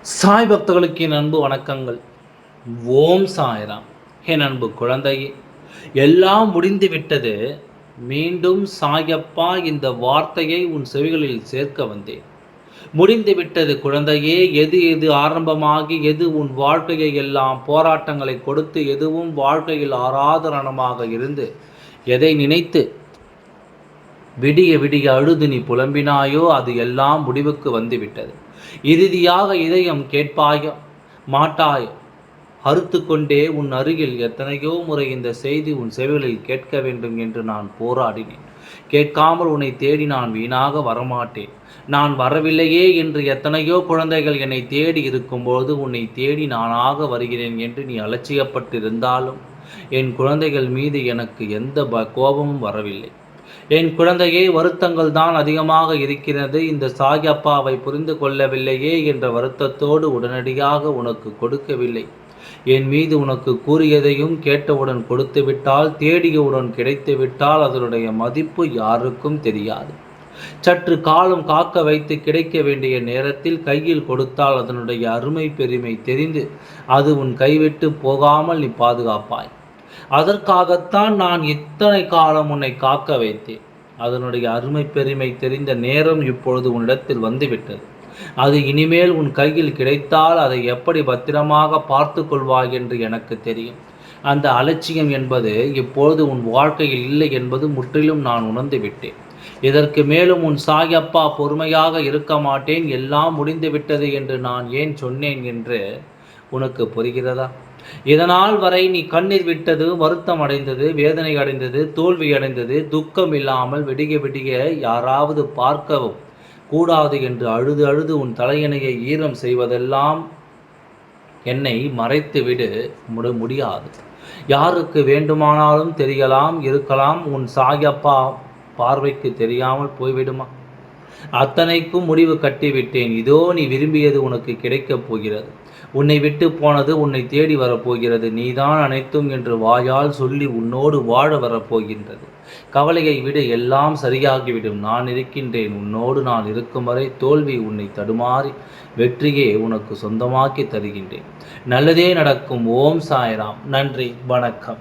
சாய் பக்தர்களுக்கு என் அன்பு வணக்கங்கள். ஓம் சாய்ராம். என் அன்பு குழந்தையே எல்லாம் முடிந்து விட்டது. மீண்டும் சாயப்பா இந்த வார்த்தையை உன் செவிகளில் சேர்க்க வந்தேன். முடிந்து விட்டது குழந்தையே எது எது ஆரம்பமாகி எது உன் வாழ்க்கையை எல்லாம் போராட்டங்களை கொடுத்து எதுவும் வாழ்க்கையில் ஆராதரணமாக இருந்து எதை நினைத்து விடிய விடிய அழுது நீ புலம்பினாயோ அது எல்லாம் முடிவுக்கு வந்துவிட்டது. இறுதியாக இதயம் கேட்பாயோ மாட்டாயோ அறுத்து கொண்டே உன் அருகில் எத்தனையோ முறை இந்த செய்தி உன் செவிகளில் கேட்க வேண்டும் என்று நான் போராடினேன். கேட்காமல் உன்னை தேடி நான் வீணாக வரமாட்டேன். நான் வரவில்லையே என்று எத்தனையோ குழந்தைகள் என்னை தேடி இருக்கும்போது உன்னை தேடி நானாக வருகிறேன் என்று நீ அலட்சியப்பட்டிருந்தாலும் என் குழந்தைகள் மீது எனக்கு எந்த ப கோபமும் வரவில்லை. என் குழந்தையே வருத்தங்கள் தான் அதிகமாக இருக்கிறது. இந்த சாயப்பாவை புரிந்து கொள்ளவில்லையே என்ற வருத்தத்தோடு உடனடியாக உனக்கு கொடுக்கவில்லை. என் மீது உனக்கு கூறியதையும் கேட்டவுடன் கொடுத்து விட்டால் தேடியவுடன் கிடைத்து விட்டால் அதனுடைய மதிப்பு யாருக்கும் தெரியாது. சற்று காலம் காக்க வைத்து கிடைக்க வேண்டிய நேரத்தில் கையில் கொடுத்தால் அதனுடைய அருமை பெருமை தெரிந்து அது உன் கைவிட்டு போகாமல் நீ பாதுகாப்பாய். அதற்காகத்தான் நான் இத்தனை காலம் உன்னை காக்க வைத்தேன். அதனுடைய அருமை பெருமை தெரிந்த நேரம் இப்பொழுது உன்னிடத்தில் வந்துவிட்டது. அது இனிமேல் உன் கையில் கிடைத்தால் அதை எப்படி பத்திரமாக பார்த்து கொள்வாய் என்று எனக்கு தெரியும். அந்த அலட்சியம் என்பது இப்பொழுது உன் வாழ்க்கையில் இல்லை என்பது முற்றிலும் நான் உணர்ந்து விட்டேன். இதற்கு மேலும் உன் சாயப்பா பொறுமையாக இருக்க மாட்டேன். எல்லாம் முடிந்து விட்டது என்று நான் ஏன் சொன்னேன் என்று உனக்கு புரிகிறதா? இதனால் வரை நீ கண்ணீர் விட்டது வருத்தம் அடைந்தது வேதனை அடைந்தது தோல்வி அடைந்தது துக்கம் இல்லாமல் விடிய விடிய யாராவது பார்க்கவும் கூடாது என்று அழுது அழுது உன் தலையணையை ஈரம் செய்வதெல்லாம் என்னை மறைத்துவிடு முட முடியாது. யாருக்கு வேண்டுமானாலும் தெரியலாம் இருக்கலாம். உன் சாயப்பா பார்வைக்கு தெரியாமல் போய்விடுமா? அத்தனைக்கும் முடிவு கட்டிவிட்டேன். இதோ நீ விரும்பியது உனக்கு கிடைக்கப் போகிறது. உன்னை விட்டு போனது உன்னை தேடி வரப்போகிறது. நீதான் அனைத்தும் என்று வாயால் சொல்லி உன்னோடு வாழ வரப்போகின்றது. கவலையை விட எல்லாம் சரியாகிவிடும். நான் இருக்கின்றேன். உன்னோடு நான் இருக்கும் வரை தோல்வி உன்னை தடுமாறி வெற்றியே உனக்கு சொந்தமாக்கி தருகின்றேன். நல்லதே நடக்கும். ஓம் சாய்ராம். நன்றி. வணக்கம்.